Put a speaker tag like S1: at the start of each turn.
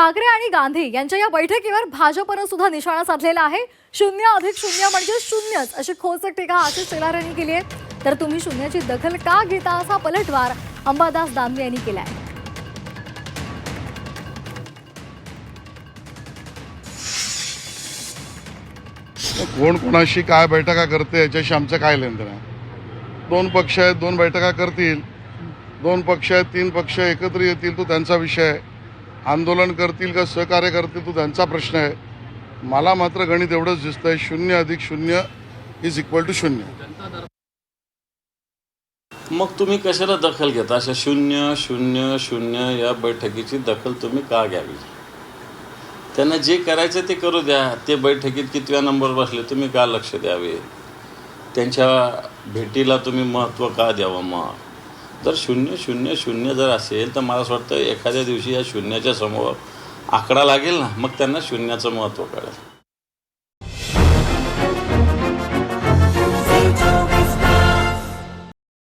S1: ठाकरे आणि गांधी यांच्या या बैठकीवर भाजपनं सुद्धा निशाणा साधलेला आहे. शून्य अधिक शून्य म्हणजे शून्यच. अशी खोचक टीका आशिष शेलार यांनी केली आहे. तर तुम्ही शून्याची दखल का घेता असा पलटवार अंबादास दानवे यांनी केलाय.
S2: कोण कोणाशी काय बैठका करते याच्याशी आमचं काय लेनदेन आहे? दोन पक्ष आहेत दोन बैठका करतील. दोन पक्ष आहेत तीन पक्ष एकत्र येतील तो त्यांचा विषय आहे. आंदोलन करतील का सहकार्य करतील तो त्यांचा प्रश्न आहे. मला मात्र गणित एवढंच दिसतंय शून्य अधिक शून्य इज इक्वल टू शून्य.
S3: मग तुम्ही कशाला दखल घेता? अशा शून्य शून्य शून्य या बैठकीची दखल तुम्ही का घ्यावी? त्यांना जे करायचं ते करू द्या. ते बैठकीत कितव्या नंबर बसले तुम्ही का लक्ष द्यावे? त्यांच्या भेटीला तुम्ही महत्त्व का द्यावं मग? जर शून्य शून्य शून्य जर असेल तर मला असं वाटतं एखाद्या दिवशी या शून्याच्या समोर आकडा लागेल ना मग त्यांना शून्याचं महत्त्व कळेल.